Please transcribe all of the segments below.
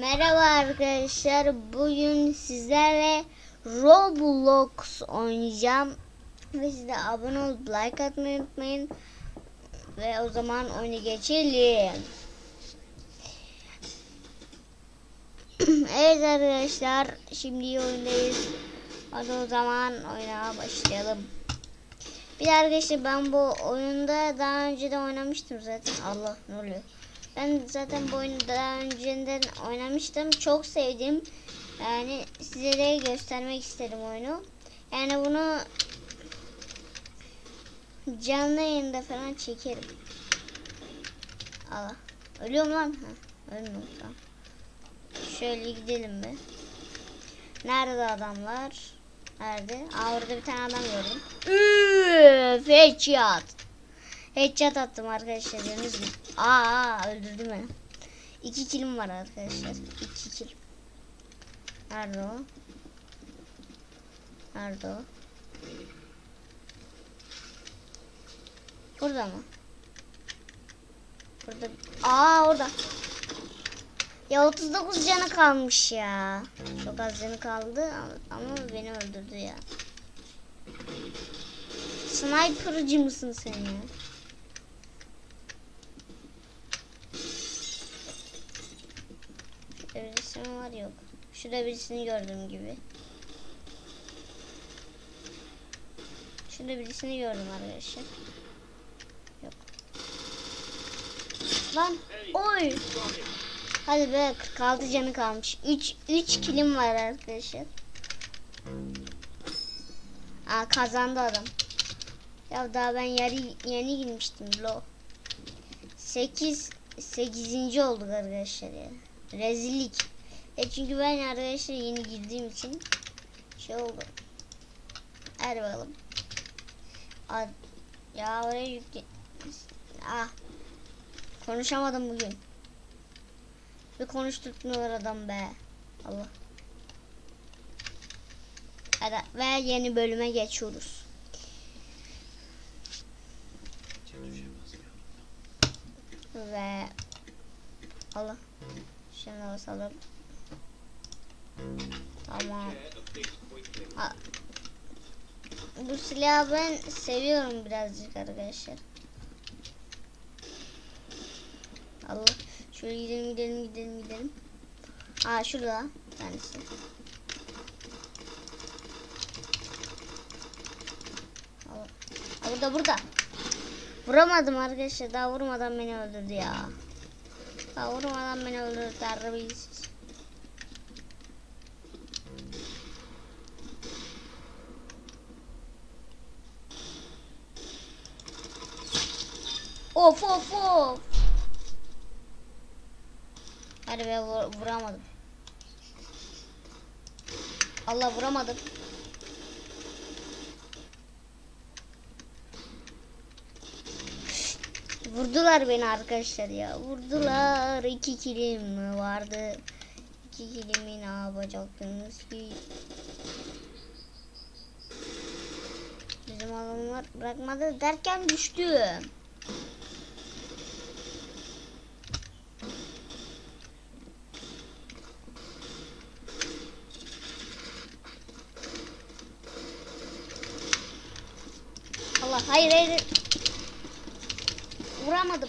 Merhaba arkadaşlar. Bugün sizlerle Roblox oynayacağım. Ve siz de abone olup like atmayı unutmayın. Ve o zaman oyunu geçelim. evet arkadaşlar. Şimdi oyundayız. Hadi o zaman oyuna başlayalım. Bir de arkadaşlar ben bu oyunda daha önce de oynamıştım zaten. Allah ne oluyor? Ben zaten bu oyunu daha önceden oynamıştım. Çok sevdim. Yani size de göstermek istedim oyunu. Yani bunu canlı yayında falan çekerim. Allah. Ölüyorum lan. Ha, ölmüyorum tamam. Şöyle gidelim be. Nerede adamlar? Nerede? Aa orada bir tane adam gördüm. Üf, headshot. Headshot attım arkadaşlar gördünüz mü? Aa öldürdü beni. İki kilim var arkadaşlar. İki kilim. Nerede o? Nerede o? Burada mı? Burada. Aa orada. Ya 39 canı kalmış ya. Çok az canı kaldı ama- beni öldürdü ya. Sniper'cı mısın sen ya? Var yok. Şurada birisini gördüğüm gibi. Şurada birisini gördüm arkadaşlar. Yok. Lan oy. Hadi be 46 canı kalmış. 3 3 kilim var arkadaşlar. Aa kazandı adam. Ya daha ben yeni yeni girmiştim lo. 8 8. olduk arkadaşlar ya. Rezillik. E çünkü ben arkadaşlar yeni girdiğim için şey oldu. Hadi bakalım. Ya oraya yükle. Ah. Konuşamadım bugün. Bir konuşturtmuyorlar adam be. Allah. Hadi ve yeni bölüme geçiyoruz. Ve Allah. Şuna basalım. Tamam. Ha. Bu silahı ben seviyorum birazcık arkadaşlar. Allah. Şöyle gidelim gidelim gidelim gidelim. Aa şurada tanesi. Aa, burada burada. Vuramadım arkadaşlar. Daha vurmadan beni öldürdü ya. Daha vurmadan beni öldürdü terbiyesiz. Of of of. Hadi be vur- vuramadım. Allah vuramadım. Vurdular beni arkadaşlar ya. Vurdular. İki kilim vardı. İki kilimi ne yapacaktınız ki? Bizim adamlar bırakmadı derken düştüm. Allah hayır hayır. Vuramadım.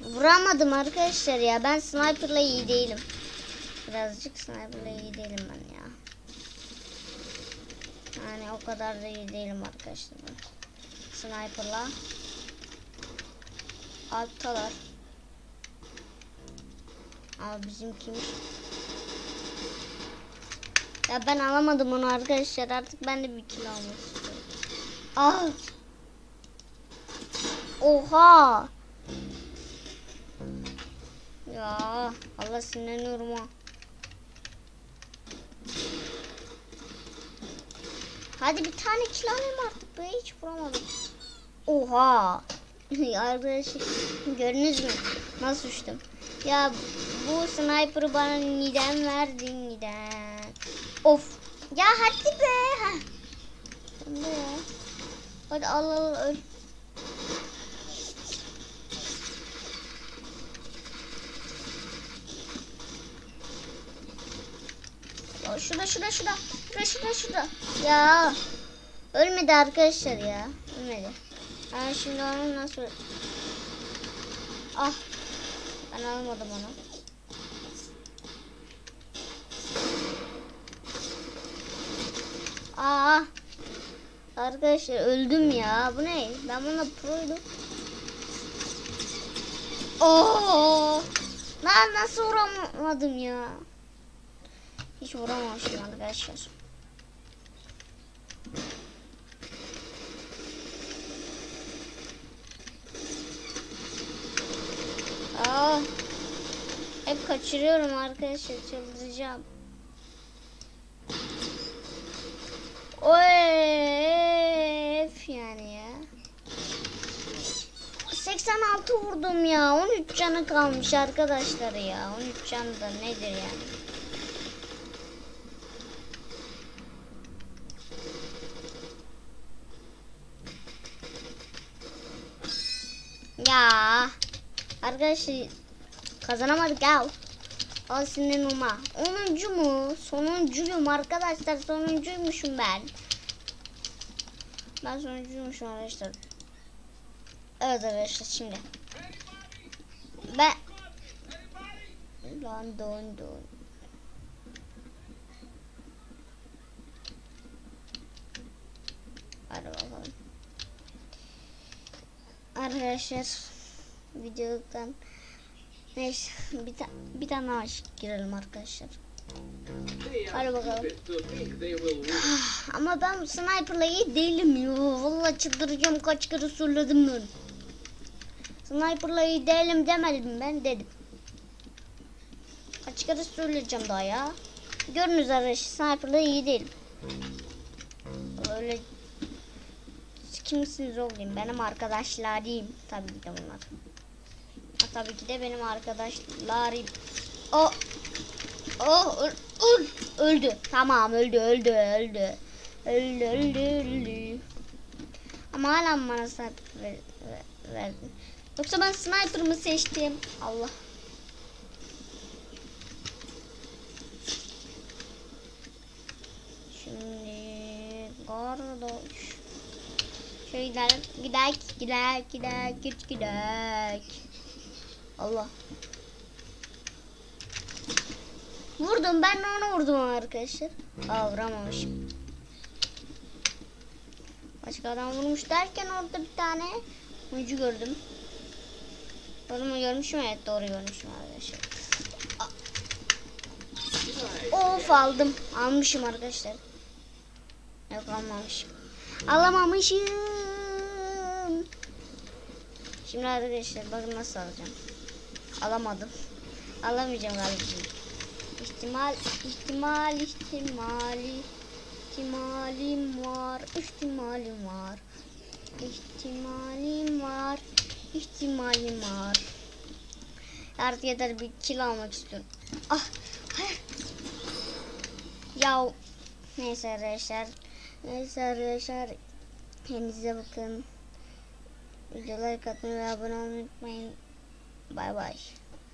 Vuramadım arkadaşlar ya. Ben sniper'la iyi değilim. Birazcık sniper'la iyi değilim ben ya. Yani o kadar da iyi değilim arkadaşlar. Sniper'la. Alttalar. Aa bizim kimmiş? Ya ben alamadım onu arkadaşlar. Artık ben de bir kill almak istiyorum. Ah! Oha! Ya Allah sinirleniyorum ha. Hadi bir tane kill alayım artık be hiç vuramadım. Oha! Arkadaşlar gördünüz mü? Nasıl uçtum? Ya bu sniper'ı bana neden verdin neden? Of! Ya hadi be! Ya. Hadi al al öl. Oo, şurada şurada şurada. Şurada şurada şurada. Ya. Ölmedi arkadaşlar ya. Ölmedi. Ben şimdi onu nasıl... Ah. Ben almadım onu. Aa. Arkadaşlar öldüm ya. Bu ne? Ben buna proydum. Oo! Ben nasıl vuramadım ya? Hiç vuramamışım arkadaşlar. Aa! Hep kaçırıyorum arkadaşlar. Çıldıracağım. Of yani ya. 86 vurdum ya. 13 canı kalmış arkadaşlar ya. 13 can da nedir yani? Ya arkadaşlar kazanamadık ya. Al senin uma. 10. mu? Sonuncuyum arkadaşlar. Sonuncuymuşum ben. Ben sonuncuymuşum arkadaşlar. Evet arkadaşlar şimdi. Ben Lan don don. Hadi bakalım. Arkadaşlar videodan neyse bir, ta bir tane daha girelim arkadaşlar. Hadi bakalım. Ama ben sniper'la iyi değilim ya. Vallahi çıldıracağım kaç kere söyledim ben. Sniper'la iyi değilim demedim ben dedim. Kaç kere söyleyeceğim daha ya. Görünüz arkadaşlar sniper'la iyi değilim. Öyle kimsiniz oğlum? Benim arkadaşlarım. Tabii ki de bunlar. Tabii ki de benim arkadaşlarım. O Oh öl, öl, öldü. Tamam öldü öldü öldü. Öldü öldü öldü. Ama hala bana sniper ver. Yoksa ben sniper mı seçtim? Allah. Şimdi kardeş. Şöyle gidelim. Gidek, gidek, gidek, gidek. Allah. Vurdum ben de ona vurdum arkadaşlar. Aa vuramamışım. Başka adam vurmuş derken orada bir tane oyuncu gördüm. Mu görmüşüm? Evet doğru görmüşüm arkadaşlar. Of aldım. Almışım arkadaşlar. Yok almamışım. Alamamışım. Şimdi arkadaşlar bakın nasıl alacağım. Alamadım. Alamayacağım galiba. İhtimal, ihtimal, ihtimali, ihtimalim var, ihtimalim var, ihtimalim var, ihtimalim var. Artık yeter bir kill almak istiyorum. Ah, hayır. Ya, neyse arkadaşlar, neyse arkadaşlar, kendinize bakın. Videoları katmayı ve abone olmayı unutmayın. Bay bay.